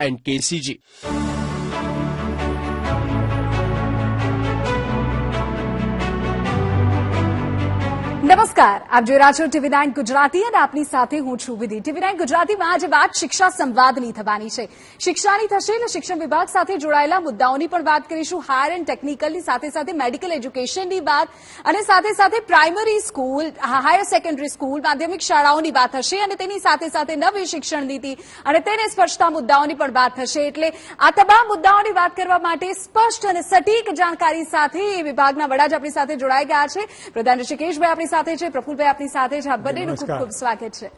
And KCG નમસ્કાર. આપ જોઈ રહ્યા છો ટીવી નાઇન ગુજરાતી અને આપની સાથે હું છું વિધિ. ટીવી નાઇન ગુજરાતીમાં આજે વાત શિક્ષા સંવાદની થવાની છે. શિક્ષાની થશે એટલે શિક્ષણ વિભાગ સાથે જોડાયેલા મુદ્દાઓની પણ વાત કરીશું. હાયર એન્ડ ટેકનિકલની સાથે સાથે મેડિકલ એજ્યુકેશનની વાત અને સાથે સાથે primary school higher secondary school, માધ્યમિક શાળાઓની વાત હશે અને તેની સાથે સાથે નવી શિક્ષણ નીતિ અને તેને સ્પર્શતા મુદ્દાઓની પણ વાત થશે. એટલે આ તમામ મુદ્દાઓની વાત કરવા માટે સ્પષ્ટ અને સટીક જાણકારી સાથે વિભાગના વડા જ આપણી સાથે જોડાઈ ગયા છે. પ્રધાન ઋષિકેશભાઈ આપણી સાથે છે પ્રફુલભાઈ આપની સાથે છે. આપ બંનેનું ખૂબ ખૂબ સ્વાગત છે.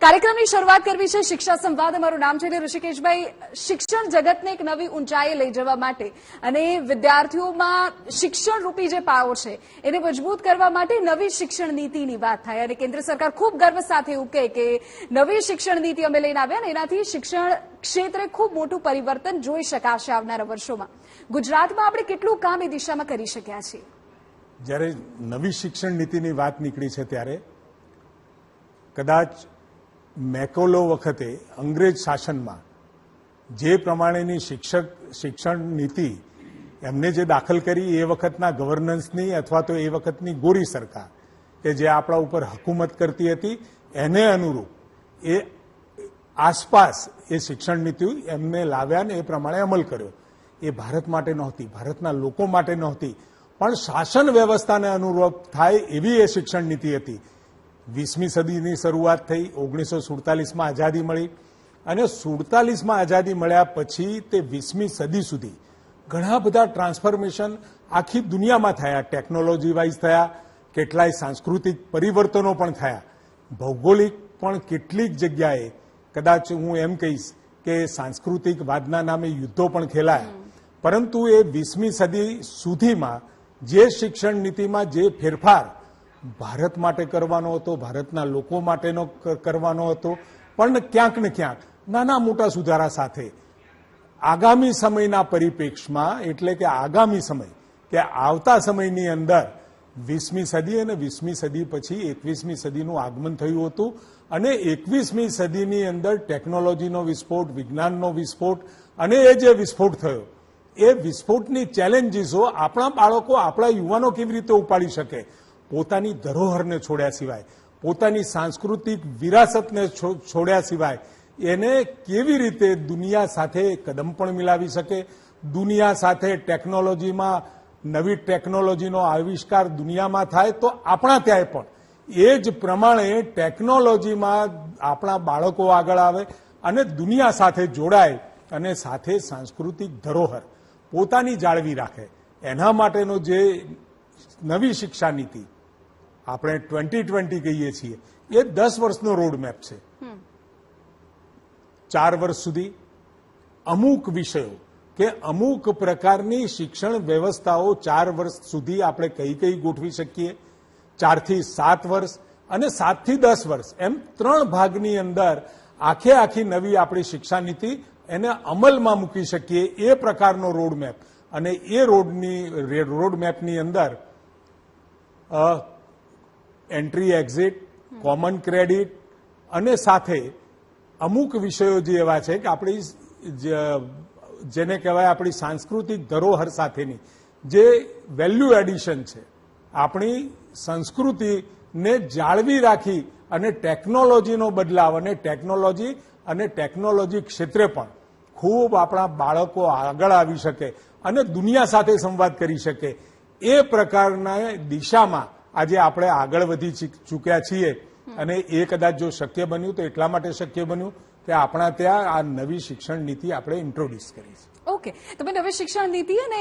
કાર્યક્રમની શરૂઆત કરવી છે શિક્ષા સંવાદ. અમારું નામ છે ઋષિકેશભાઈ. શિક્ષણ જગતને એક નવી ઊંચાઈએ લઈ જવા માટે અને વિદ્યાર્થીઓમાં શિક્ષણ રૂપી જે પાયો છે એને મજબૂત કરવા માટે નવી શિક્ષણ નીતિની વાત થાય. અને કેન્દ્ર સરકાર ખૂબ ગર્વ સાથે એવું કહે કે નવી શિક્ષણ નીતિ અમે લઈને આવ્યા અને એનાથી શિક્ષણ ક્ષેત્રે ખૂબ મોટું પરિવર્તન જોઈ શકાશે આવનારા વર્ષોમાં. ગુજરાતમાં આપણે કેટલું કામ એ દિશામાં કરી શક્યા છીએ? જ્યારે નવી શિક્ષણ નીતિની વાત નીકળી છે ત્યારે કદાચ મેકોલો વખતે અંગ્રેજ શાસનમાં જે પ્રમાણેની શિક્ષક શિક્ષણ નીતિ એમને જે દાખલ કરી એ વખતના ગવર્નન્સની અથવા તો એ વખતની ગોરી સરકાર કે જે આપણા ઉપર હકુમત કરતી હતી, એને અનુરૂપ એ આસપાસ એ શિક્ષણ નીતિ એમને લાવ્યા ને એ પ્રમાણે અમલ કર્યો. એ ભારત માટે નહોતી, ભારતના લોકો માટે નહોતી પણ શાસન વ્યવસ્થાને અનુરૂપ થાય એવી એ શિક્ષણ નીતિ હતી. વીસમી સદીની શરૂઆત થઈ ઓગણીસો સુડતાલીસમાં આઝાદી મળી અને સુડતાલીસમાં આઝાદી મળ્યા પછી તે વીસમી સદી સુધી ઘણા બધા ટ્રાન્સફોર્મેશન આખી દુનિયામાં થયા. ટેકનોલોજી વાઇઝ થયા કેટલાય સાંસ્કૃતિક પરિવર્તનો પણ થયા. ભૌગોલિક પણ કેટલીક જગ્યાએ કદાચ હું એમ કહીશ કે સાંસ્કૃતિક વાદના નામે યુદ્ધો પણ ખેલાયા. પરંતુ એ વીસમી સદી સુધીમાં જે શિક્ષણ નીતિમાં જે ફેરફાર ભારત માટે કરવાનો હતો, ભારતના લોકો માટેનો કરવાનો હતો, પણ ક્યાંક ને ક્યાંક નાના મોટા સુધારા સાથે આગામી સમયના પરિપ્રેક્ષમાં એટલે કે આગામી સમય, કે આવતા સમયની અંદર વીસમી સદી અને વીસમી સદી પછી એકવીસમી સદીનું આગમન થયું હતું અને એકવીસમી સદીની અંદર ટેકનોલોજીનો વિસ્ફોટ, વિજ્ઞાનનો વિસ્ફોટ અને એ જે વિસ્ફોટ થયો એ વિસ્ફોટની ચેલેન્જીસો આપણા બાળકો, આપણા યુવાનો કેવી રીતે ઉપાડી શકે? પોતાની ધરોહરને છોડ્યા સિવાય, પોતાની સાંસ્કૃતિક વિરાસતને છોડ્યા સિવાય, એને કેવી રીતે દુનિયા સાથે કદમ પણ મિલાવી શકે? દુનિયા સાથે ટેકનોલોજીમાં નવી ટેકનોલોજીનો આવિષ્કાર દુનિયામાં થાય તો આપણા ત્યાંય પણ. એ જ પ્રમાણે ટેકનોલોજીમાં આપણા બાળકો આગળ આવે અને દુનિયા સાથે જોડાય અને સાથે સાંસ્કૃતિક ધરોહર. પોતાની જાળવી રાખે. એના માટેનો જે નવી શિક્ષા નીતિ આપણે ટ્વેન્ટી ટ્વેન્ટી કહીએ છીએ એ દસ વર્ષનો રોડમેપ છે. ચાર વર્ષ સુધી અમુક વિષયો કે અમુક પ્રકારની શિક્ષણ વ્યવસ્થાઓ ચાર વર્ષ સુધી આપણે કઈ કઈ ગોઠવી શકીએ. ચારથી સાત વર્ષ અને સાતથી દસ વર્ષ એમ ત્રણ ભાગની અંદર આખે આખી નવી આપણી શિક્ષા નીતિ એને અમલમાં મૂકી શકીએ એ પ્રકારનો રોડમેપ અને એ રોડની રોડમેપની અંદર એન્ટ્રી એક્ઝિટ કોમન ક્રેડિટ અને સાથે અમુક વિષયો જે એવા છે કે આપણી જેને કહેવાય આપણી સાંસ્કૃતિક ધરોહર સાથેની, જે વેલ્યુ એડિશન છે. આપણી સંસ્કૃતિને જાળવી રાખી અને ટેકનોલોજીનો બદલાવ અને ટેકનોલોજી અને ટેકનોલોજી ક્ષેત્રે પણ ખૂબ આપણા બાળકો આગળ આવી શકે અને દુનિયા સાથે સંવાદ કરી શકે. એ પ્રકારના દિશામાં આજે આપણે આગળ વધી ચૂક- ચૂક્યા છીએ અને એ કદાચ જો શક્ય બન્યું તો એટલા માટે શક્ય બન્યું કે આપણા ત્યાં આ નવી શિક્ષણ નીતિ આપણે ઇન્ટ્રોડ્યુસ કરી છે ઓકે તમે નવી શિક્ષણ નીતિ અને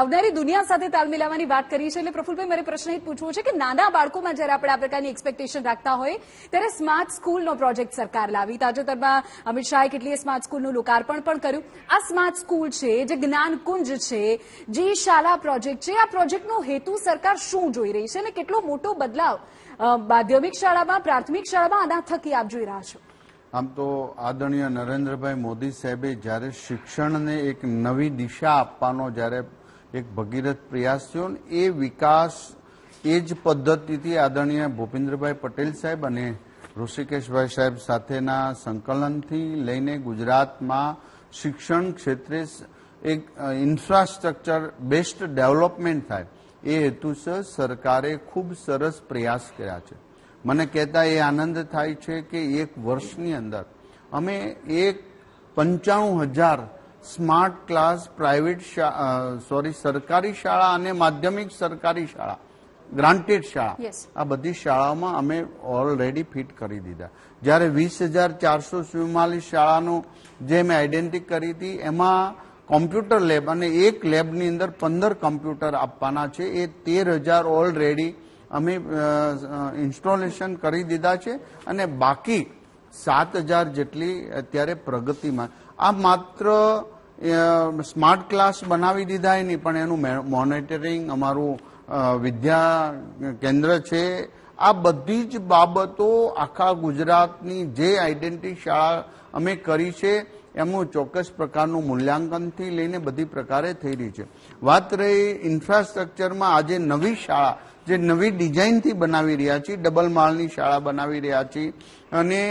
આવનારી દુનિયા સાથે તાલ મિલાવવાની વાત કરી છે એટલે પ્રફુલભાઈ, મારે પ્રશ્ન એ પૂછવો છે કે નાના બાળકોમાં જ્યારે આપણે આ પ્રકારની એક્સપેક્ટેશન રાખતા હોય, ત્યારે સ્માર્ટ સ્કૂલનો પ્રોજેક્ટ સરકાર લાવી. તાજેતરમાં અમિત શાહે કેટલીય સ્માર્ટ સ્કૂલનું લોકાર્પણ પણ કર્યું. આ સ્માર્ટ સ્કૂલ છે, જે જ્ઞાનકુંજ છે, જે શાળા પ્રોજેક્ટ છે, આ પ્રોજેક્ટનો હેતુ સરકાર શું જોઈ રહી છે અને કેટલો મોટો બદલાવ માધ્યમિક શાળામાં, પ્રાથમિક શાળામાં આના થકી આપ જોઈ રહ્યા છો? આમ તો આદરણીય નરેન્દ્રભાઈ મોદી સાહેબે જ્યારે શિક્ષણને એક નવી દિશા આપવાનો જ્યારે એક ભગીરથ પ્રયાસ થયો ને, એ વિકાસ એ જ પદ્ધતિથી આદરણીય ભૂપેન્દ્રભાઈ પટેલ સાહેબ અને ઋષિકેશભાઈ સાહેબ સાથેના સંકલનથી લઈને ગુજરાતમાં શિક્ષણ ક્ષેત્રે એક ઇન્ફ્રાસ્ટ્રક્ચર બેસ્ટ ડેવલપમેન્ટ થાય, એ હેતુસર સરકારે ખૂબ સરસ પ્રયાસ કર્યા છે. મને કહેતા એ આનંદ થાય છે કે એક વર્ષની અંદર અમે એક પંચાણું હજાર સ્માર્ટ ક્લાસ પ્રાઇવેટ સોરી સરકારી શાળા અને માધ્યમિક સરકારી શાળા ગ્રાન્ટેડ શાળા. આ બધી શાળાઓમાં અમે ઓલરેડી ફિટ કરી દીધા. જ્યારે વીસ હજાર ચારસો ચુમ્માલીસ શાળાનું જે મેં આઈડેન્ટિટી કરી હતી એમાં કોમ્પ્યુટર લેબ અને એક લેબની અંદર પંદર કોમ્પ્યુટર આપવાના છે. એ તેર હજાર ઓલરેડી અમે ઇન્સ્ટોલેશન કરી દીધા છે અને બાકી સાત હજાર જેટલી અત્યારે પ્રગતિમાં, આ માત્ર સ્માર્ટ ક્લાસ બનાવી દીધા નહીં પણ એનું મોનિટરિંગ અમારું વિદ્યા કેન્દ્ર છે. આ બધી જ બાબતો આખા ગુજરાતની જે આઈડેન્ટિટી શાળા અમે કરી છે, એમનું ચોક્કસ પ્રકારનું મૂલ્યાંકનથી લઈને બધી પ્રકારે થઈ રહી છે. વાત રહી ઇન્ફ્રાસ્ટ્રક્ચરમાં આજે નવી શાળા જે નવી ડિઝાઇનથી બનાવી રહ્યા છીએ, ડબલ માળની શાળા બનાવી રહ્યા છીએ, અને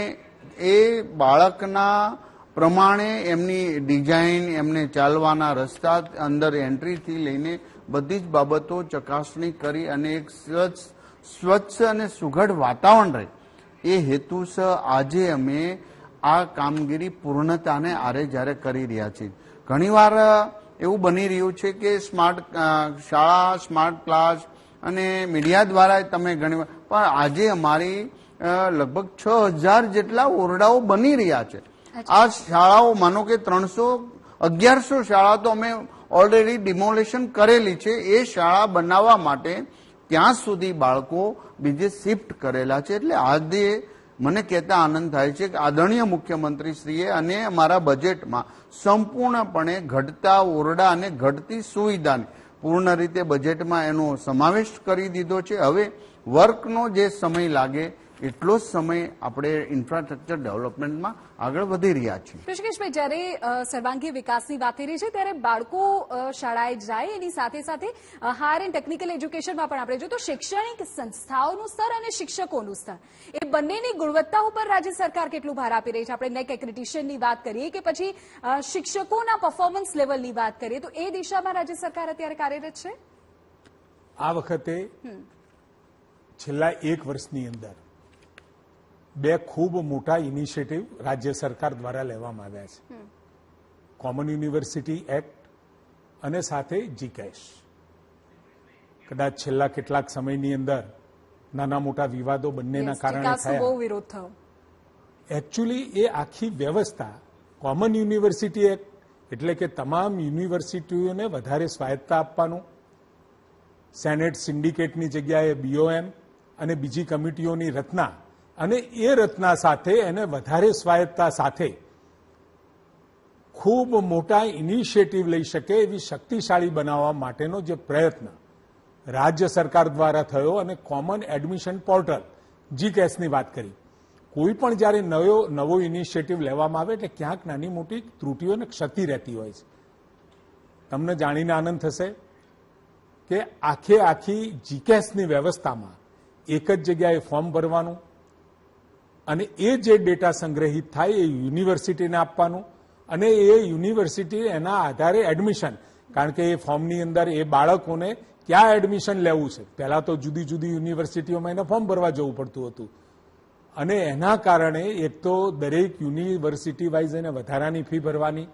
એ બાળકના પ્રમાણે એમની ડિઝાઇન, એમને ચાલવાના રસ્તા અંદર એન્ટ્રીથી લઈને બધી જ બાબતો ચકાસણી કરી અને એક સ્વચ્છ સ્વચ્છ અને સુઘડ વાતાવરણ રહે. એ હેતુસર આજે અમે આ કામગીરી પૂર્ણતાને આરે જ્યારે કરી રહ્યા છીએ. ઘણીવાર એવું બની રહ્યું છે કે સ્માર્ટ શાળા, સ્માર્ટ ક્લાસ અને મીડિયા દ્વારા તમે ઘણીવાર પણ આજે અમારી લગભગ છ હજાર જેટલા ઓરડાઓ બની રહ્યા છે. આ શાળાઓ માનો કે ત્રણસો અગિયારસો શાળા તો અમે ઓલરેડી ડિમોલેશન કરેલી છે. એ શાળા બનાવવા માટે ત્યાં સુધી બાળકો બીજે શિફ્ટ કરેલા છે. એટલે આજે મને કહેતા આનંદ થાય છે કે આદરણીય મુખ્યમંત્રીશ્રીએ અને અમારા બજેટમાં સંપૂર્ણપણે ઘટતા ઓરડા અને ઘટતી સુવિધાને પૂર્ણ રીતે બજેટમાં એનો સમાવેશ કરી દીધો છે. હવે વર્કનો જે સમય લાગે એટલો જ સમય આપણે ઇન્ફ્રાસ્ટ્રક્ચર ડેવલપમેન્ટમાં આગળ વધી રહ્યા છીએ. ઋષિકેશભાઈ જ્યારે સર્વાંગી સર્વાંગીય વિકાસની વાત થઈ રહી છે ત્યારે બાળકો શાળાએ જાય એની સાથે સાથે હાયર એન્ડ ટેકનિકલ એજ્યુકેશનમાં પણ આપણે જોઈએ તો શૈક્ષણિક સંસ્થાઓનું સ્તર અને શિક્ષકોનું સ્તર. એ બંનેની ગુણવત્તા ઉપર રાજ્ય સરકાર કેટલું ભાર આપી રહી છે? આપણે નેક એક્રિટિશનની વાત કરીએ કે પછી શિક્ષકોના પરફોર્મન્સ લેવલની વાત કરીએ તો એ દિશામાં રાજ્ય સરકાર અત્યારે કાર્યરત છે? આ વખતે છેલ્લા એક વર્ષની અંદર બે ખૂબ મોટા ઇનિશિયેટિવ રાજ્ય સરકાર દ્વારા લેવામાં આવ્યા છે. કોમન યુનિવર્સિટી એક્ટ અને સાથે જીકેશ કદાચ છેલ્લા કેટલાક સમયની અંદર નાના મોટા વિવાદો બંનેના કારણે થયા. વિરોધ થયો. એકચ્યુઅલી એ આખી વ્યવસ્થા કોમન યુનિવર્સિટી એક્ટ એટલે કે તમામ યુનિવર્સિટીઓને વધારે સ્વાયત્તા આપવાનું સેનેટ સિન્ડિકેટની જગ્યાએ બીઓએમ અને બીજી કમિટીઓની રચના અને એ રચના સાથે, એને વધારે સ્વાયત્તા સાથે ખૂબ મોટા ઇનિશિયેટિવ લઈ શકે એવી શક્તિશાળી બનાવવા માટેનો જે પ્રયત્ન રાજ્ય સરકાર દ્વારા થયો અને કોમન એડમિશન પોર્ટલ જીકેસની વાત કરી. કોઈ પણ જ્યારે નવો નવો ઇનિશિયેટિવ લેવામાં આવે એટલે ક્યાંક નાની મોટી ત્રુટીઓ અને ક્ષતિ રહેતી હોય છે. તમને જાણીને આનંદ થશે કે આખે આખી જીકેસની વ્યવસ્થામાં એક જ જગ્યાએ ફોર્મ ભરવાનું અને એ જે ડેટા સંગ્રહિત થાય એ યુનિવર્સિટીને આપવાનું અને એ યુનિવર્સિટી એના આધારે એડમિશન. કારણ કે એ ફોર્મની અંદર એ બાળકોને ક્યાં એડમિશન લેવું છે? પહેલાં તો જુદી જુદી યુનિવર્સિટીઓમાં એને ફોર્મ ભરવા જવું પડતું હતું. અને એના કારણે એક તો દરેક યુનિવર્સિટી વાઇઝ એને વધારાની ફી ભરવાની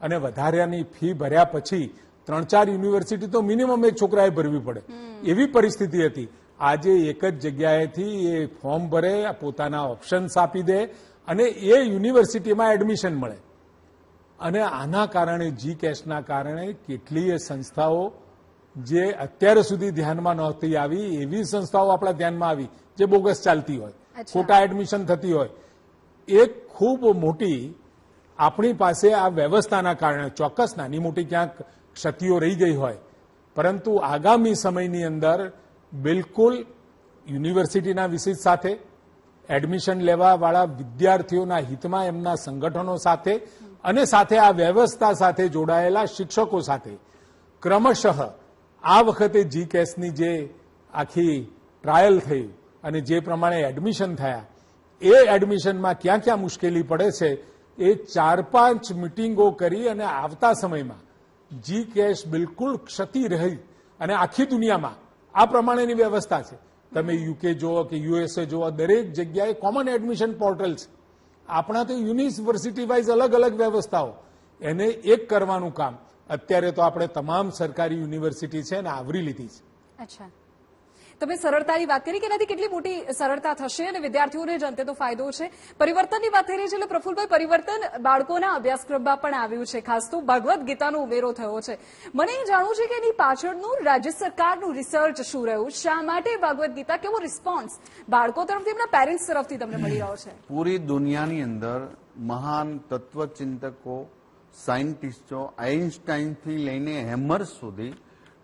અને વધારાની ફી ભર્યા પછી ત્રણ ચાર યુનિવર્સિટી તો મિનિમમ એક છોકરાએ ભરવી પડે. એવી પરિસ્થિતિ હતી. આજે એક જ જગ્યાએથી એ ફોર્મ ભરે પોતાના ઓપ્શન્સ આપી દે અને એ યુનિવર્સિટીમાં એડમિશન મળે. અને આના કારણે જી કેશના કારણે કેટલીય સંસ્થાઓ જે અત્યાર સુધી ધ્યાનમાં નહોતી આવી એવી સંસ્થાઓ આપણા ધ્યાનમાં આવી જે બોગસ ચાલતી હોય. ખોટા એડમિશન થતી હોય. એ ખૂબ મોટી આપણી પાસે આ વ્યવસ્થાના કારણે ચોક્કસ નાની મોટી ક્યાંક ક્ષતિઓ રહી ગઈ હોય. પરંતુ આગામી સમયની અંદર બિલકુલ યુનિવર્સિટીના વિષય સાથે, એડમિશન લેવાવાળા વિદ્યાર્થીઓના હિતમાં એમના સંગઠનો સાથે અને સાથે આ વ્યવસ્થા સાથે જોડાયેલા શિક્ષકો સાથે. ક્રમશઃ આ વખતે જી કેસની જે આખી ટ્રાયલ થઈ અને જે પ્રમાણે એડમિશન થયા, એ એડમિશનમાં ક્યાં ક્યાં મુશ્કેલી પડે છે, એ ચાર પાંચ મિટિંગો કરી અને આવતા સમયમાં જી કેશ બિલકુલ ક્ષતિ રહી અને આખી દુનિયામાં આ પ્રમાણેની વ્યવસ્થા છે. તમે યુકે જુઓ કે યુએસએ જુઓ દરેક જગ્યાએ કોમન એડમિશન પોર્ટલ છે. આપણા તો યુનિવર્સિટી વાઇઝ અલગ અલગ વ્યવસ્થાઓ. એને એક કરવાનું કામ. અત્યારે તો આપણે તમામ સરકારી યુનિવર્સિટી છે ને આવરી લીધી છે. અચ્છા. તમે સરળતાની વાત કરી કે એનાથી કેટલી મોટી સરળતા થશે અને વિદ્યાર્થીઓને જ અંતે તો ફાયદો છે? પરિવર્તનની વાત થઈ રહી છે એટલે પ્રફુલભાઈ, પરિવર્તન બાળકોના અભ્યાસક્રમમાં પણ આવ્યું છે. ખાસ તો ભગવદ્ ગીતાનો ઉમેરો થયો છે. મને એ જાણવું છે કે એની પાછળનું રાજ્ય સરકારનું રિસર્ચ શું રહ્યું? શા માટે ભગવદ્ ગીતા કેવો રિસ્પોન્સ બાળકો તરફથી, એમના પેરેન્ટ્સ તરફથી તમને મળી રહ્યો છે? પૂરી દુનિયાની અંદર મહાન તત્વચિંતકો, સાયન્ટિસ્ટો, આઇન્સ્ટાઇનથી લઈને હેમર સુધી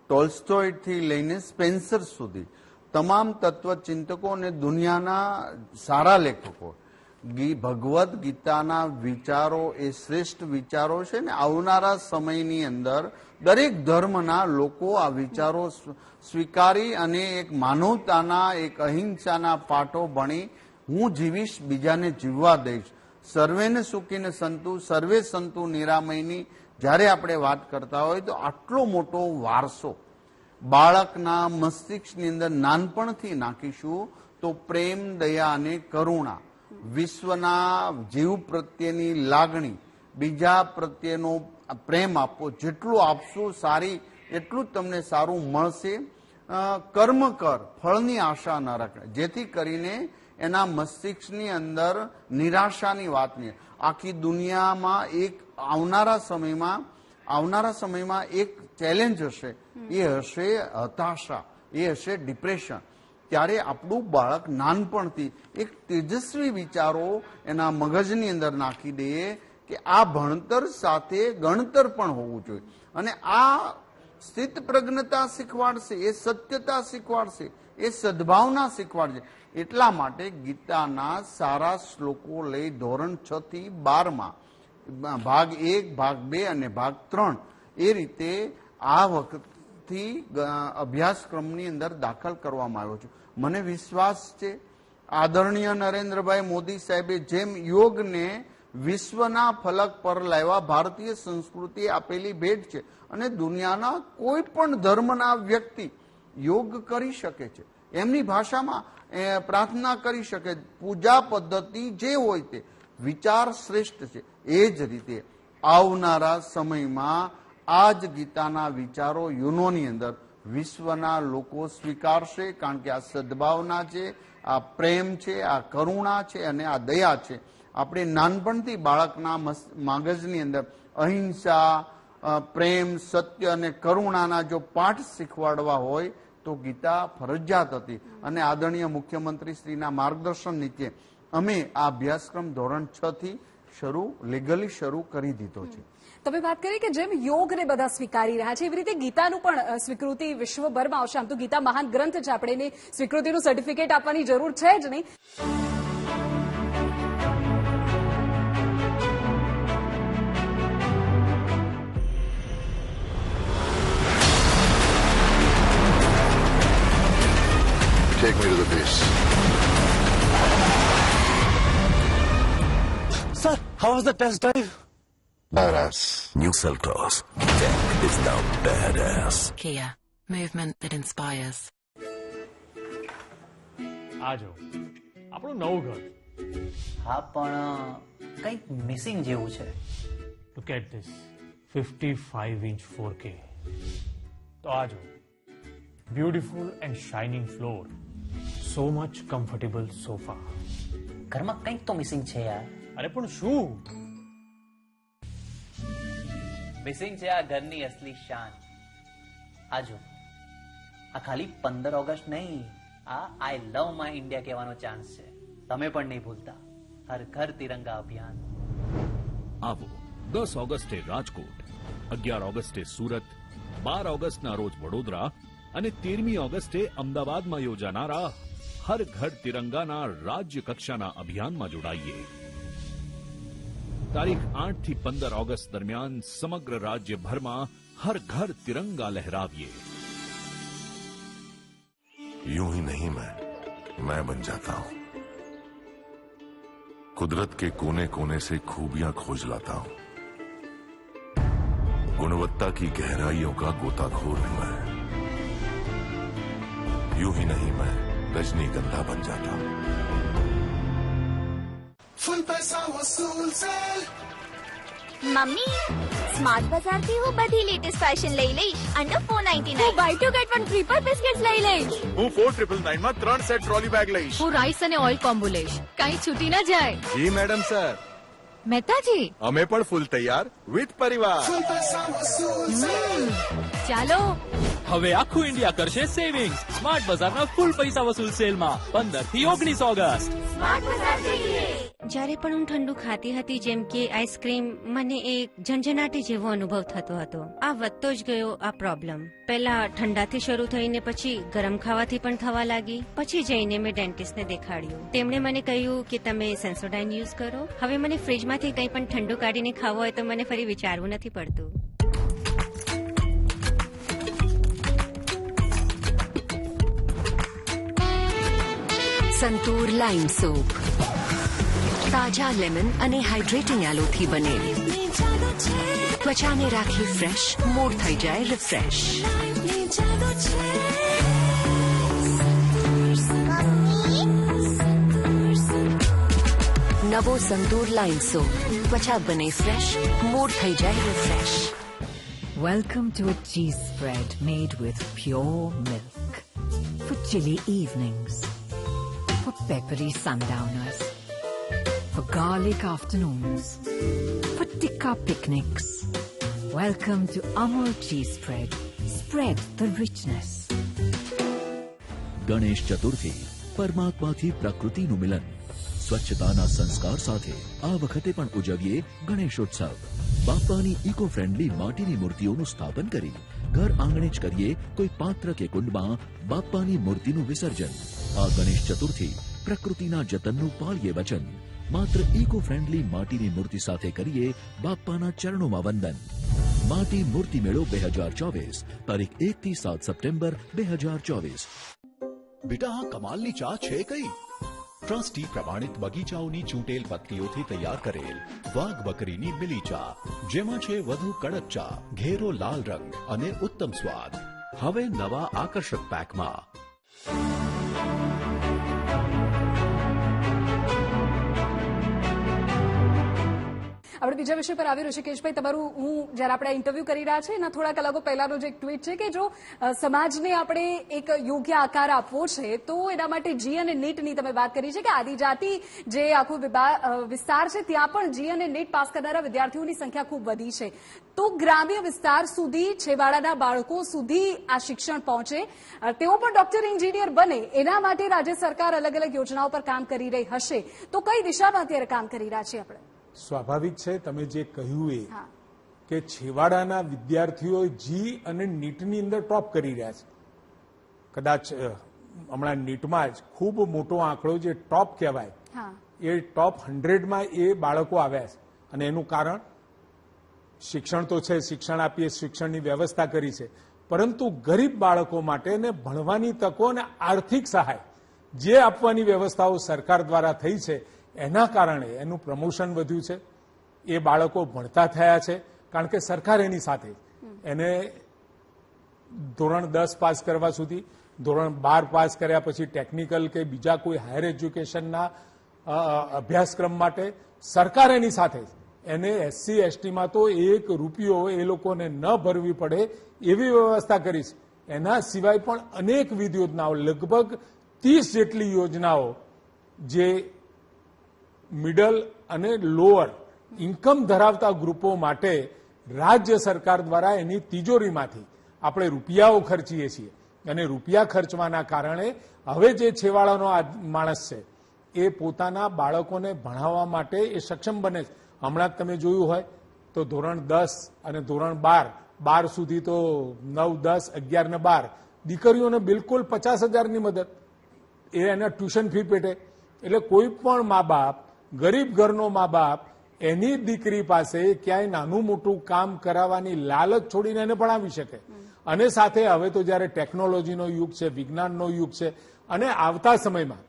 ટોલ્સ્ટોઇડથી લઈને સ્પેન્સર સુધી તમામ તત્વચિંતકો અને દુનિયાના સારા લેખકો ભગવદ્ ગીતાના વિચારો એ શ્રેષ્ઠ વિચારો છે ને, આવનારા સમયની અંદર દરેક ધર્મના લોકો આ વિચારો સ્વ- સ્વીકારી અને એક માનવતાના, એક અહિંસાના પાઠો ભણી હું જીવીશ, બીજાને જીવવા દઈશ. સર્વેને સુખીને સંતુ, સર્વે સંતુ નિરામયની જ્યારે આપણે વાત કરતા હોય તો આટલો મોટો વારસો બાળકના મસ્તિષ્કની અંદર નાનપણથી નાખીશું તો પ્રેમ, દયા અને કરુણા, વિશ્વના જીવ પ્રત્યેની લાગણી, બીજા પ્રત્યેનો પ્રેમ આપો જેટલું આપશો સારી, એટલું જ તમને સારું મળશે. કર્મ કર, ફળની આશા ન રાખ. જેથી કરીને એના મસ્તિષ્કની અંદર નિરાશાની વાત નહીં. આખી દુનિયામાં એક આવનારા સમયમાં આવનારા સમયમાં એક ચેલેન્જ હશે. એ હશે હતાશા, એ હશે ડિપ્રેશન ત્યારે આપણું બાળક નાનપણથી એક તેજસ્વી વિચારો એના મગજની અંદર નાખી દઈએ કે આ ભણતર સાથે ગણતર પણ હોવું જોઈએ. અને આ સ્થિત પ્રજ્ઞતા શીખવાડશે, એ સત્યતા શીખવાડશે, એ સદભાવના શીખવાડશે. એટલા માટે ગીતાના સારા શ્લોકો લઈ ધોરણ છ થી બારમાં, ભાગ એક, ભાગ બે અને ભાગ ત્રણ એ રીતે આ વખતથી અભ્યાસક્રમની અંદર દાખલ કરવામાં આવ્યો છે. મને વિશ્વાસ છે, આદરણીય નરેન્દ્રભાઈ મોદી સાહેબે જેમ યોગને વિશ્વના ફલક પર લાવ્યા, ભારતીય સંસ્કૃતિ આપેલી ભેટ છે અને દુનિયાના કોઈ પણ ધર્મના વ્યક્તિ યોગ કરી શકે છે. એમની ભાષામાં પ્રાર્થના કરી શકે, પૂજા પદ્ધતિ જે હોય તે વિચાર શ્રેષ્ઠ છે. એ જ રીતે આવનારા સમયમાં આ જ ગીતાના વિચારો યુનોની અંદર વિશ્વના લોકો સ્વીકારશે, કારણ કે આ સદભાવના છે, આ પ્રેમ છે, આ કરુણા છે અને આ દયા છે. આપણે નાનપણથી બાળકના માગજની અંદર અહિંસા પ્રેમ, સત્ય અને કરુણાના જો પાઠ શીખવાડવા હોય, તો ગીતા ફરજિયાત હતી. અને આદરણીય મુખ્યમંત્રી શ્રીના માર્ગદર્શન નીચે અમે આ અભ્યાસક્રમ ધોરણ છ થી શરૂ લીગલી શરૂ કરી દીધો છે. તમે વાત કરી કે જેમ યોગને બધા સ્વીકારી રહ્યા છે એવી રીતે ગીતાનું પણ સ્વીકૃતિ વિશ્વભરમાં આવશે. આમ તો ગીતા મહાન ગ્રંથ છે આપણે એને સ્વીકૃતિનું સર્ટિફિકેટ આપવાની જરૂર છે જ નહીં. Take me to the base. Sir, how was the test drive? Badass. New Seltos. Tech is now badass. Kia, movement that inspires. આ જો આપણું નવું ઘર હા પણ કંઈક મિસિંગ જેવું છે look at this fifty five inch four કે તો આ જો beautiful and shining floor so much comfortable sofa ઘરમાં કંઈક તો મિસિંગ છે યાર અરે પણ શું? મિસિંગ છે આ ઘરની અસલી શાન. આજો આ ખાલી પંદર ઓગસ્ટ નહીં આ આઈ લવ માય ઇન્ડિયા કહેવાનો ચાન્સ છે. તમે પણ નહીં ભૂલતા. હર ઘર તિરંગા અભિયાન. આવો દસ ઓગસ્ટે રાજકોટ અગિયાર ઓગસ્ટે સુરત બાર ઓગસ્ટના રોજ વડોદરા અને તેરમી ઓગસ્ટે અમદાવાદમાં યોજાનારા હર ઘર તિરંગાના રાજ્ય કક્ષાના અભિયાનમાં જોડાઈએ. તારીખ આઠ થી પંદર ઓગસ્ટ દરમિયાન સમગ્ર રાજ્યભરમાં હર ઘર તિરંગા લહેરાવીએ यूं ही नहीं मैं मैं बन जाता हूं कुदरत के कोने कोने से खूबियां खोज लाता हूं गुणवत्ता की गहराइयों का गोताखोर हूं मैं यूं ही नहीं मैं रजनीगंधा बन जाता हूं મમ્મી સ્માર્ટ બજારથી હું બધી લેટેસ્ટ ફેશન લઈ લઈશ under four ninety nine buy two get one free પર બિસ્કિટ્સ લઈ લઈશ હું ફોર ટ્રિપલ નાઇનમાં ત્રણ સેટ ટ્રોલી બેગ લઈશ હું રાઈસ અને ઓઇલ કોમ્બો લઈશ કઈ છૂટી ના જાય જી મેડમ સર મહેતાજી અમે પણ ફૂલ તૈયાર વિથ પરિવાર ચાલો હવે આખું ઇન્ડિયા કરશે સેવિંગ્સ સ્માર્ટ બજારના ફૂલ પૈસા વસૂલ સેલમાં પંદરથી ઓગણીસ ઓગસ્ટ જ્યારે પણ હું ઠંડુ ખાતી હતી, જેમ કે આઈસ્ક્રીમ મને એક ઝંઝનાટી જેવો અનુભવ થતો હતો. આ વધતો જ ગયો આ પ્રોબ્લેમ પહેલા ઠંડાથી શરૂ થઈને પછી ગરમ ખાવાથી પણ થવા લાગી. પછી જઈને મેં ડેન્ટિસ્ટને દેખાડ્યું. તેમણે મને કહ્યું કે, તમે સેન્સોડાઇન યુઝ કરો. હવે મને ફ્રીજમાંથી કંઈ પણ ઠંડુ કાઢીને ખાવું હોય તો મને ફરી વિચારવું નથી પડતું. Santoor lime soap. તાજા લેમન અને હાઇડ્રેટિંગ એલોથી બને ત્વચાને રાખી ફ્રેશ મૂડ થઈ જાય રિફ્રેશ નવો સંતૂર લાઈમ સૂપ ત્વચા બને ફ્રેશ મૂડ થઈ જાય refresh Welcome to a cheese spread made with pure milk. For chilly evenings. For peppery sundowners. For garlic afternoons. For tikka picnics. Welcome to Amul Cheese Spread. Spread the richness. Ganesh Chaturthi પરમાત્માથી પ્રકૃતિનું મિલન સ્વચ્છતાના સંસ્કાર સાથે આ વખતે પણ ઉજવીએ ગણેશોત્સવ બાપાની ઇકો ફ્રેન્ડલી માટીની મૂર્તિઓનું સ્થાપન કરી ઘર આંગણે જ કરીએ કોઈ પાત્ર કે કુંડમાં બાપાની મૂર્તિનું વિસર્જન આ ગણેશ ચતુર્થી પ્રકૃતિના જતનનું પાળીએ વચન માત્ર ઇકો ફ્રેન્ડલી માટીની મૂર્તિ સાથે કરીએ બાપાના ચરણોમાં વંદન. માટી મૂર્તિ મેળો બે હજાર ચોવીસ, તારીખ એક થી સાત સપ્ટેમ્બર બે હજાર ચોવીસ. બેટા, આ કમાલની ચા છે કઈ? ટ્રસ્ટી પ્રમાણિત બગીચાઓની ચૂંટેલ પત્તીઓથી તૈયાર કરેલ વાઘ બકરીની મિલી ચા, જેમાં છે વધુ કડક ચા, ઘેરો લાલ રંગ અને ઉત્તમ સ્વાદ. હવે નવા આકર્ષક પેકમાં. બીજા વિષય પર આવી ઋષિકેશભાઈ તમારું હું જ્યારે આપણે ઇન્ટરવ્યુ કરી રહ્યા છે, એના થોડા કલાકો પહેલાનો જે એક ટ્વીટ છે કે જો સમાજને આપણે એક યોગ્ય આકાર આપવો છે, તો એના માટે જી અને નીટની તમે વાત કરી છે કે આદિજાતિ જે આખો વિસ્તાર છે, ત્યાં પણ જી અને નીટ પાસ કરનારા વિદ્યાર્થીઓની સંખ્યા ખૂબ વધી છે. તો ગ્રામ્ય વિસ્તાર સુધી, છેવાડાના બાળકો સુધી આ શિક્ષણ પહોંચે. તેઓ પણ ડોક્ટર એન્જિનિયર બને. એના માટે રાજ્ય સરકાર અલગ અલગ યોજનાઓ પર કામ કરી રહી હશે. તો કઈ દિશામાં અત્યારે કામ કરી રહ્યા છીએ આપણે? સ્વાભાવિક છે તમે જે કહ્યું એ કે છેવાડાના વિદ્યાર્થીઓ જી અને નીટની અંદર ટોપ કરી રહ્યા છે. કદાચ હમણાં નીટમાં જ ખૂબ મોટો આંકડો જે ટોપ કહેવાય એ ટોપ હંડ્રેડમાં એ બાળકો આવ્યા છે. અને એનું કારણ? શિક્ષણ તો છે શિક્ષણ આપીએ શિક્ષણની વ્યવસ્થા કરી છે. પરંતુ ગરીબ બાળકો માટે ને ભણવાની તકો અને આર્થિક સહાય જે આપવાની વ્યવસ્થાઓ સરકાર દ્વારા થઈ છે એના કારણે એનું પ્રમોશન વધ્યું છે. એ બાળકો ભણતા થયા છે. કારણ કે સરકાર એની સાથે એને ધોરણ દસ પાસ કરવા સુધી, ધોરણ બાર પાસ કર્યા પછી ટેકનિકલ કે બીજા કોઈ હાયર એજ્યુકેશનના અભ્યાસક્રમ માટે સરકાર એની સાથે. એને એસસી એસટીમાં તો એક રૂપિયો એ લોકોને ન ભરવી પડે એવી વ્યવસ્થા કરી છે. એના સિવાય પણ અનેકવિધ યોજનાઓ લગભગ ત્રીસ જેટલી યોજનાઓ જે મિડલ અને લોઅર ઇન્કમ ધરાવતા ગ્રુપો માટે રાજ્ય સરકાર દ્વારા એની તિજોરીમાંથી આપણે રૂપિયાઓ ખર્ચીએ છીએ. અને રૂપિયા ખર્ચવાના કારણે હવે જે છેવાડાનો આ માણસ છે, એ પોતાના બાળકોને ભણાવવા માટે એ સક્ષમ બને છે. હમણાં જ તમે જોયું હોય તો ધોરણ દસ અને ધોરણ બાર બાર સુધી તો નવ, દસ, અગિયાર ને બાર દીકરીઓને બિલકુલ પચાસ હજારની મદદ. એ એના ટ્યુશન ફી પેટે. એટલે કોઈ પણ મા બાપ ગરીબ ઘરનો મા બાપ એની દીકરી પાસે ક્યાંય નાનું મોટું કામ કરાવવાની લાલચ છોડીને એને ભણાવી શકે. અને સાથે હવે તો જ્યારે ટેકનોલોજીનો યુગ છે, વિજ્ઞાનનો યુગ છે, અને આવતા સમયમાં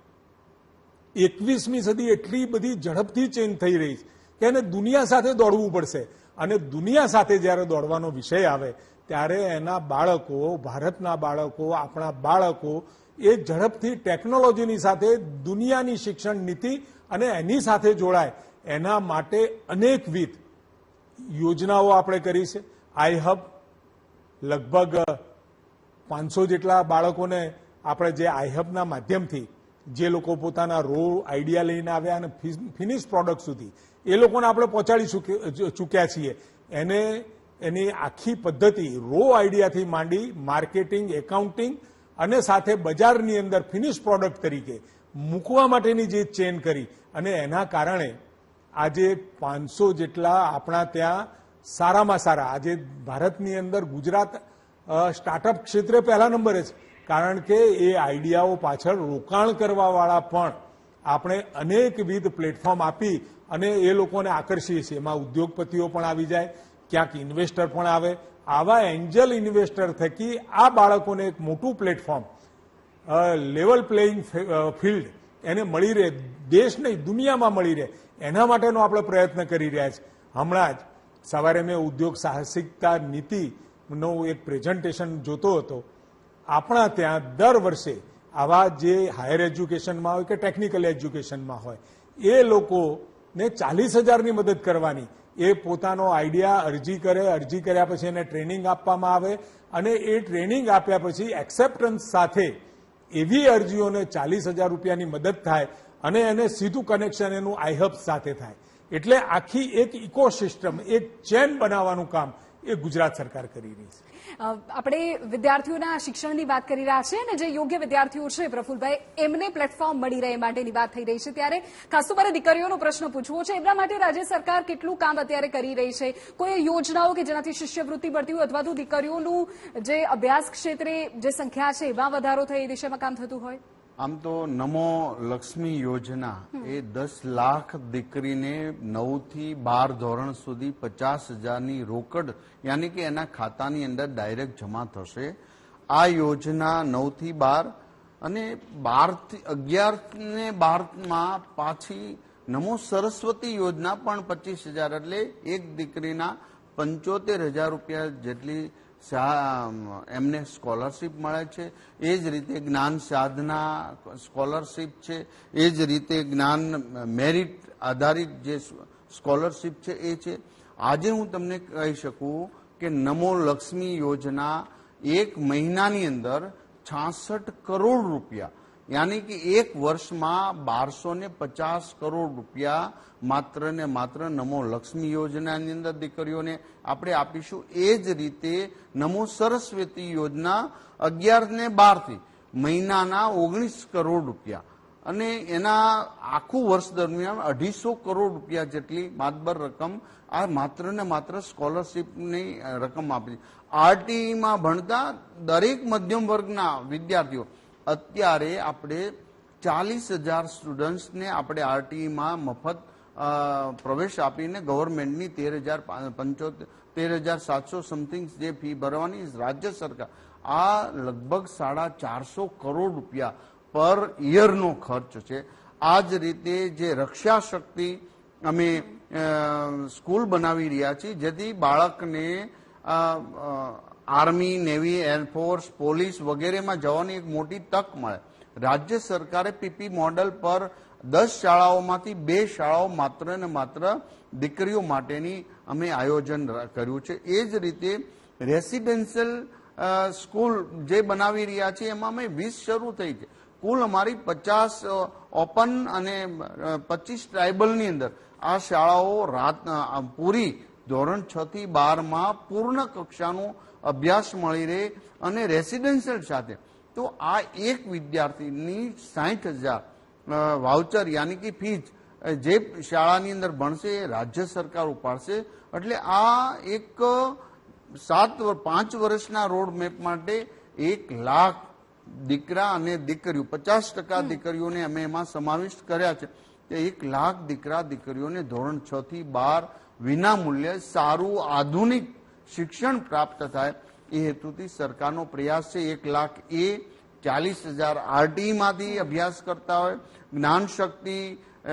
એકવીસમી સદી એટલી બધી ઝડપથી ચેન્જ થઈ રહી છે કે એને દુનિયા સાથે દોડવું પડશે. અને દુનિયા સાથે જ્યારે દોડવાનો વિષય આવે, ત્યારે એના બાળકો, ભારતના બાળકો, આપણા બાળકો એ ઝડપથી ટેકનોલોજીની સાથે દુનિયાની શિક્ષણ નીતિ અને એની સાથે જોડાય. એના માટે અનેકવિધ યોજનાઓ આપણે કરી છે. આઈ હબ લગભગ પાંચસો જેટલા બાળકોને આપણે જે આઈહબના માધ્યમથી જે લોકો પોતાના રો આઈડિયા લઈને આવ્યા અને ફિનિશ પ્રોડક્ટ સુધી, એ લોકોને આપણે પહોંચાડી ચૂક્યા છીએ. એને, એની આખી પદ્ધતિ રો આઈડિયાથી માંડી માર્કેટિંગ એકાઉન્ટિંગ અને સાથે બજારની અંદર ફિનિશ પ્રોડક્ટ તરીકે મૂકવા માટેની જે ચેન કરી અને એના કારણે આજે પાંચસો જેટલા આપણા ત્યાં સારામાં સારા, આજે ભારતની અંદર ગુજરાત સ્ટાર્ટઅપ ક્ષેત્રે પહેલા નંબરે છે. કારણ કે એ આઈડિયાઓ પાછળ રોકાણ કરવાવાળા પણ આપણે અનેકવિધ પ્લેટફોર્મ આપી અને એ લોકોને આકર્ષીએ છીએ. એમાં ઉદ્યોગપતિઓ પણ આવી જાય, ક્યાંક ઇન્વેસ્ટર પણ આવે. આવા એન્જલ ઇન્વેસ્ટર થકી આ બાળકોને એક મોટું પ્લેટફોર્મ લેવલ પ્લેઇંગ ફિલ્ડ એને મળી રહે. દેશ નહીં, દુનિયામાં મળી રહે. એના માટેનો આપણે પ્રયત્ન કરી રહ્યા છીએ હમણાં જ સવારે મેં ઉદ્યોગ સાહસિકતા નીતિનો એક પ્રેઝન્ટેશન જોતો હતો. આપણા ત્યાં દર વર્ષે આવા જે હાયર એજ્યુકેશનમાં હોય કે ટેકનિકલ એજ્યુકેશનમાં હોય, એ લોકોને ચાલીસ હજારની મદદ કરવાની. એ પોતાનો આઈડિયા અરજી કરે, અરજી કર્યા પછી એને ટ્રેનિંગ આપવામાં આવે અને એ ટ્રેનિંગ આપ્યા પછી એક્સેપ્ટન્સ સાથે એવી અરજીઓને ચાલીસ હજાર રૂપિયાની મદદ થાય અને એને સીધું કનેક્શન એનું આઈહબ સાથે થાય. એટલે આખી એક ઇકોસિસ્ટમ એક ચેન બનાવવાનું કામ એ ગુજરાત સરકાર કરી રહી છે. આપણે વિદ્યાર્થીઓના શિક્ષણની વાત કરી રહ્યા છીએ અને જે યોગ્ય વિદ્યાર્થીઓ છે પ્રફુલભાઈ, એમને પ્લેટફોર્મ મળી રહે માટેની વાત થઈ રહી છે. ત્યારે ખાસ તો મારે દીકરીઓનો પ્રશ્ન પૂછવો છે. એમના માટે રાજ્ય સરકાર કેટલું કામ અત્યારે કરી રહી છે? કોઈ યોજનાઓ કે જેનાથી શિષ્યવૃત્તિ મળતી હોય અથવા તો દીકરીઓનું જે અભ્યાસ ક્ષેત્રે જે સંખ્યા છે, એમાં વધારો થાય એ દિશામાં કામ થતું હોય? આમ તો નમો લક્ષ્મી યોજના એ દસ લાખ દીકરીને નવથી બાર ધોરણ સુધી પચાસ હજારની રોકડ યાની કે એના ખાતાની અંદર ડાયરેક્ટ જમા થશે. આ યોજના નવથી બાર અને બારથી અગિયાર ને બારમાં પાછી નમો સરસ્વતી યોજના પણ પચીસ હજાર એટલે એક દીકરીના પંચોતેર હજાર રૂપિયા જેટલી એમને સ્કોલરશીપ મળે છે. એ જ રીતે જ્ઞાન સાધના સ્કોલરશીપ છે. એ જ રીતે જ્ઞાન મેરિટ આધારિત જે સ્કોલરશીપ છે એ છે. આજે હું તમને કહી શકું કે નમો લક્ષ્મી યોજના એક મહિનાની અંદર છાસઠ કરોડ રૂપિયા યાની કે એક વર્ષમાં બારસો ને પચાસ કરોડ રૂપિયા માત્ર ને માત્ર નમો લક્ષ્મી યોજનાની અંદર દીકરીઓને આપણે આપીશું. એ જ રીતે નમો સરસ્વતી યોજના અગિયાર ને બારથી મહિનાના ઓગણીસ કરોડ રૂપિયા અને એના આખું વર્ષ દરમિયાન અઢીસો કરોડ રૂપિયા જેટલી માતબર રકમ આ માત્ર ને માત્ર સ્કોલરશીપની રકમ આપી. આરટીઈમાં ભણતા દરેક મધ્યમ વર્ગના વિદ્યાર્થીઓ અત્યારે આપણે ચાલીસ હજાર સ્ટુડન્ટ્સને આપણે આરટીઈમાં મફત પ્રવેશ આપીને ગવર્મેન્ટની તેર હજાર પંચોતેર તેર હજાર સાતસો સમથિંગ જે ફી ભરવાની રાજ્ય સરકાર, આ લગભગ સાડા ચારસો કરોડ રૂપિયા પર યરનો ખર્ચ છે. આ જ રીતે જે રક્ષા શક્તિ અમે સ્કૂલ બનાવી રહ્યા છીએ, જેથી બાળકને આર્મી, નેવી એરફોર્સ પોલીસ વગેરેમાં જવાની એક મોટી તક મળે. રાજ્ય સરકારે પીપી મોડલ પર દસ શાળાઓમાંથી બે શાળાઓ માત્ર ને માત્ર દીકરીઓ માટેની અમે આયોજન કર્યું છે. એ જ રીતે રેસિડેન્શિયલ સ્કૂલ જે બનાવી રહ્યા છે એમાં અમે વીસ શરૂ થઈ છે. કુલ અમારી પચાસ ઓપન અને પચીસ ટ્રાઇબલની અંદર આ શાળાઓ રાત પૂરી ધોરણ છ થી બારમાં પૂર્ણ કક્ષાનો અભ્યાસ મળી રહે અને રેસિડેન્શિયલ સાથે. તો આ એક વિદ્યાર્થીની સાઠ હજાર વાઉચર યાની કે ફીજ જે શાળાની અંદર ભણશે એ રાજ્ય સરકાર ઉપાડશે. એટલે આ એક સાત પાંચ વર્ષના રોડ મેપ માટે એક લાખ દીકરા અને દીકરીઓ પચાસ ટકા દીકરીઓને અમે એમાં સમાવિષ્ટ કર્યા છે. કે એક લાખ દીકરા દીકરીઓને ધોરણ છ થી બાર વિના મૂલ્યે સારું આધુનિક શિક્ષણ પ્રાપ્ત થાય એ હેતુથી સરકારનો પ્રયાસ છે. એક લાખ એ ચાલીસ હજાર આરટીમાંથી અભ્યાસ કરતા હોય. જ્ઞાન શક્તિ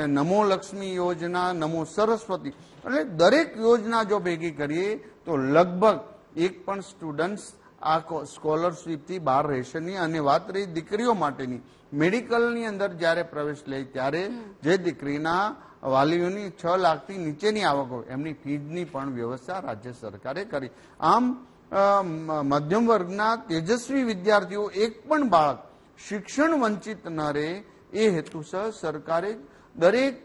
નમો લક્ષ્મી યોજના નમો સરસ્વતી એટલે દરેક યોજના જો ભેગી કરીએ તો લગભગ એક પણ સ્ટુડન્ટ્સ આ સ્કોલરશીપથી બહાર રહેશે નહીં. અને વાત રહી દીકરીઓ માટેની. મેડિકલની અંદર જ્યારે પ્રવેશ લે ત્યારે જે દીકરીના વાલીઓની છ લાખથી નીચેની આવક. હોય એમની ફીજની પણ વ્યવસ્થા રાજ્ય સરકારે કરી. આમ મધ્યમ વર્ગના તેજસ્વી વિદ્યાર્થીઓ, એક પણ બાળક શિક્ષણ વંચિત ન રહે એ હેતુસર સરકારે દરેક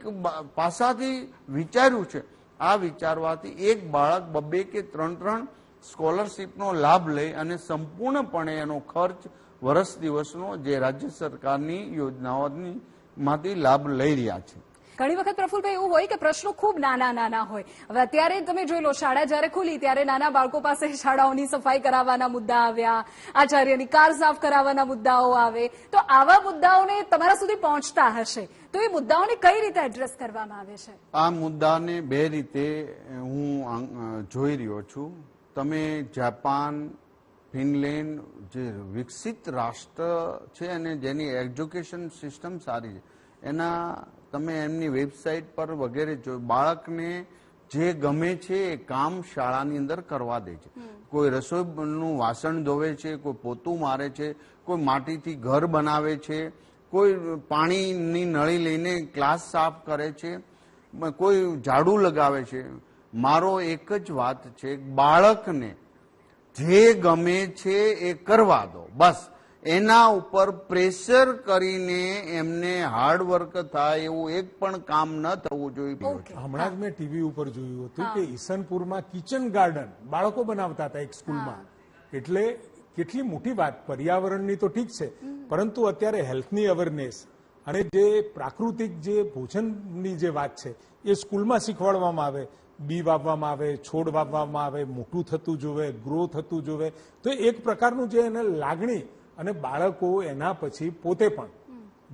પાસાથી વિચાર્યું છે. આ વિચારવાથી એક બાળક બબ્બે કે ત્રણ ત્રણ સ્કોલરશીપનો લાભ લઈ અને સંપૂર્ણપણે એનો ખર્ચ વર્ષ દિવસનો જે રાજ્ય સરકારની યોજનાઓની માંથી લાભ લઈ રહ્યા છે. ઘણી વખત પ્રફુલભાઈ એવું હોય કે પ્રશ્નો ખૂબ નાના નાના હોય. હવે અત્યારે તમે જોઈ લો, શાળા જ્યારે ખુલી ત્યારે નાના બાળકો પાસે શાળાઓની સફાઈ કરાવવાના મુદ્દા આવ્યા, આચાર્યની કાર સાફ કરાવવાના મુદ્દાઓ આવે. તો આવા મુદ્દાઓને તમારા સુધી પહોંચતા હશે. તો એ મુદ્દાઓને કઈ રીતે એડ્રેસ કરવામાં આવે છે? આ મુદ્દાને બે રીતે હું જોઈ રહ્યો છું. તમે જાપાન, ફિનલેન્ડ જે વિકસિત રાષ્ટ્ર છે અને જેની એજ્યુકેશન સિસ્ટમ સારી છે, એના તમે એમની વેબસાઇટ પર વગેરે જો બાળકને જે ગમે છે એ કામ શાળાની અંદર કરવા દે છે. કોઈ રસોઈનું વાસણ ધોવે છે કોઈ પોતું મારે છે કોઈ માટીથી ઘર બનાવે છે કોઈ પાણીની નળી લઈને ક્લાસ સાફ કરે છે કોઈ ઝાડુ લગાવે છે. મારો એક જ વાત છે બાળકને જે ગમે છે એ કરવા દો. બસ. એના ઉપર પ્રેશર કરીને એમને હાર્ડવર્ક થાય એવું એક પણ કામ ન થવું જોઈએ. હમણાં જ મેં ટીવી ઉપર જોયું હતું કે ઈસનપુરમાં કિચન ગાર્ડન બાળકો બનાવતા હતા એક સ્કૂલમાં. એટલે કેટલી મોટી વાત પર્યાવરણની તો ઠીક છે પરંતુ અત્યારે હેલ્થની અવેરનેસ અને જે પ્રાકૃતિક જે ભોજનની જે વાત છે એ સ્કૂલમાં શીખવાડવામાં આવે. બી વાવવામાં આવે છોડ વાવવામાં આવે મોટું થતું જોવે ગ્રો થતું જોવે. તો એક પ્રકારનું જે એને લાગણી અને બાળકો એના પછી પોતે પણ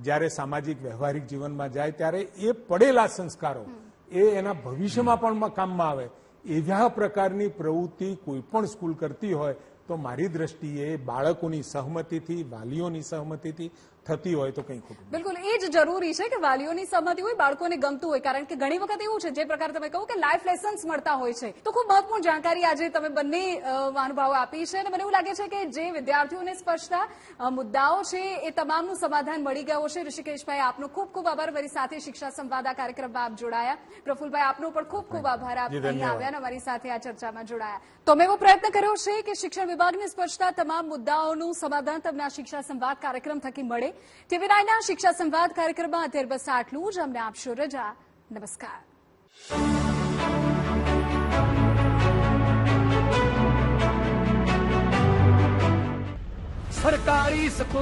જ્યારે સામાજિક વ્યવહારિક જીવનમાં જાય ત્યારે એ પડેલા સંસ્કારો એ એના ભવિષ્યમાં પણ કામમાં આવે. એવા પ્રકારની પ્રવૃત્તિ કોઈ પણ સ્કૂલ કરતી હોય તો મારી દ્રષ્ટિએ બાળકોની સહમતિથી, વાલીઓની સહમતિથી થતી હોય તો કંઈ ખોટું બિલકુલ એ જ જરૂરી છે કે વાલીઓની સહમતિ હોય બાળકોને ગમતું હોય કારણ કે ઘણી વખત એવું છે જે પ્રકાર તમે કહો કે લાઈફ લેસન્સ મળતા હોય છે. તો ખૂબ મહત્વપૂર્ણ જાણકારી આજે તમે બંને અ, મહાનુભાવો આપી છે અને મને એવું લાગે છે કે જે વિદ્યાર્થીઓને સ્પર્શતા મુદ્દાઓ છે એ તમામનું સમાધાન મળી ગયો છે. ઋષિકેશભાઈ આપનો ખૂબ ખૂબ આભાર. મારી સાથે શિક્ષા સંવાદ આ કાર્યક્રમમાં આપ જોડાયા. પ્રફુલભાઈ આપનો પણ ખૂબ ખૂબ આભાર. આપ અહીં આવ્યા અને અમારી સાથે આ ચર્ચામાં જોડાયા. તો મેં એવો પ્રયત્ન કર્યો છે કે શિક્ષણ વિભાગને સ્પર્શતા તમામ મુદ્દાઓનું સમાધાન તમને આ શિક્ષા સંવાદ કાર્યક્રમ થકી મળે. ટીવી નાઇનના શિક્ષા સંવાદ કાર્યક્રમમાં અત્યારે બસ આટલું જ અમને આપશો રજા. નમસ્કાર. સરકારી સ્કૂલ